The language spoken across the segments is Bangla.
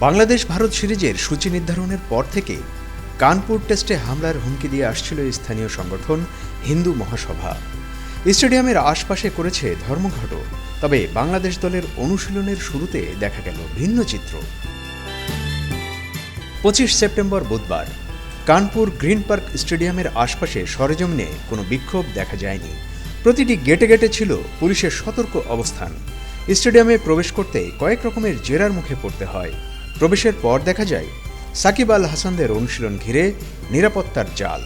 বাংলাদেশ ভারত সিরিজের সূচি নির্ধারণের পর থেকে কানপুর টেস্টে হামলার হুমকি দিয়ে আসছিল স্থানীয় সংগঠন হিন্দু মহাসভা। স্টেডিয়ামের আশপাশে করেছে ধর্মঘট তবে বাংলাদেশ দলের অনুশীলনের শুরুতে দেখা গেল ভিন্ন চিত্র। পঁচিশ সেপ্টেম্বর বুধবার, কানপুর গ্রিন পার্ক স্টেডিয়ামের আশপাশে সরেজমিনে কোনো বিক্ষোভ দেখা যায়নি। প্রতিটি গেটে গেটে ছিল পুলিশের সতর্ক অবস্থান। স্টেডিয়ামে প্রবেশ করতে কয়েক রকমের জেরার মুখে পড়তে হয়। প্রবেশের পর দেখা যায়, সাকিব আল হাসানদের অনুশীলন ঘিরে নিরাপত্তার জাল।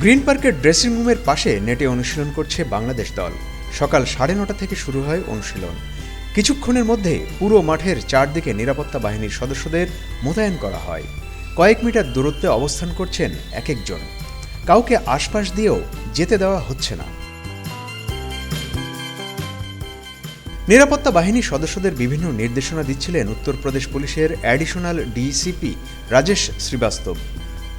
গ্রিন পার্কের ড্রেসিং রুমের পাশে নেটে অনুশীলন করছে বাংলাদেশ দল। সকাল সাড়ে নটা থেকে শুরু হয় অনুশীলন। কিছুক্ষণের মধ্যে পুরো মাঠের চারদিকে নিরাপত্তা বাহিনীর সদস্যদের মোতায়েন করা হয়। কয়েক মিটার দূরত্বে অবস্থান করছেন এক একজন কাউকে আশপাশ দিয়েও যেতে দেওয়া হচ্ছে না। নিরাপত্তা বাহিনীর সদস্যদের বিভিন্ন নির্দেশনা দিচ্ছিলেন উত্তরপ্রদেশ পুলিশের অ্যাডিশনাল ডিসিপি রাজেশ শ্রীবাস্তব।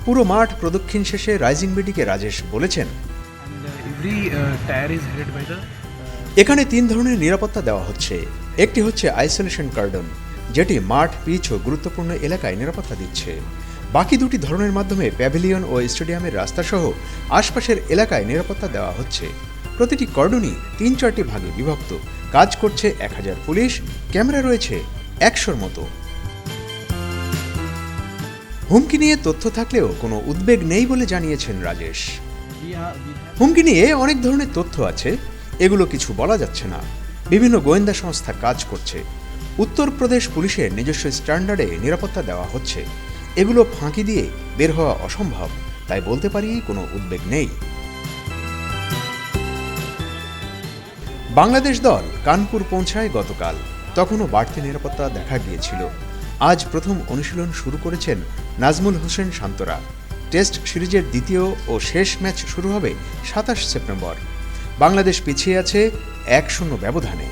পুরো মাঠ প্রদক্ষিণ শেষে রাইজিং বিডিকে রাজেশ বলেছেন। Uh, uh, the এখানে তিন ধরনের নিরাপত্তা দেওয়া হচ্ছে। একটি হচ্ছে আইসোলেশন কার্ডন যেটি মাঠ পিচ ও গুরুত্বপূর্ণ এলাকায় নিরাপত্তা দিচ্ছে। বাকি দুটি ধরনের মাধ্যমে প্যাভিলিয়ন ও স্টেডিয়ামের রাস্তাসহ আশপাশের এলাকায় নিরাপত্তা দেওয়া হচ্ছে। প্রতিটি কর্ডনই তিন চারটি ভাগে বিভক্ত। কাজ করছে এক হাজার পুলিশ, ক্যামেরা রয়েছে একশোর মতো। হুমকি নিয়ে তথ্য থাকলেও কোনো উদ্বেগ নেই বলে জানিয়েছেন রাজেশ। হুমকি নিয়ে অনেক ধরনের তথ্য আছে, এগুলো কিছু বলা যাচ্ছে না। বিভিন্ন গোয়েন্দা সংস্থা কাজ করছে। উত্তরপ্রদেশ পুলিশের নিজস্ব স্ট্যান্ডার্ডে নিরাপত্তা দেওয়া হচ্ছে। এগুলো ফাঁকি দিয়ে বের হওয়া অসম্ভব, তাই বলতে পারি কোনো উদ্বেগ নেই। বাংলাদেশ দল কানপুর পৌঁছায় গতকাল। তখনও বাড়তি নিরাপত্তা দেখা গিয়েছিল। আজ প্রথম অনুশীলন শুরু করেছেন নাজমুল হোসেন শান্তরা। টেস্ট সিরিজের দ্বিতীয় ও শেষ ম্যাচ শুরু হবে সাতাশ সেপ্টেম্বর। বাংলাদেশ পিছিয়ে আছে এক শূন্য ব্যবধানে।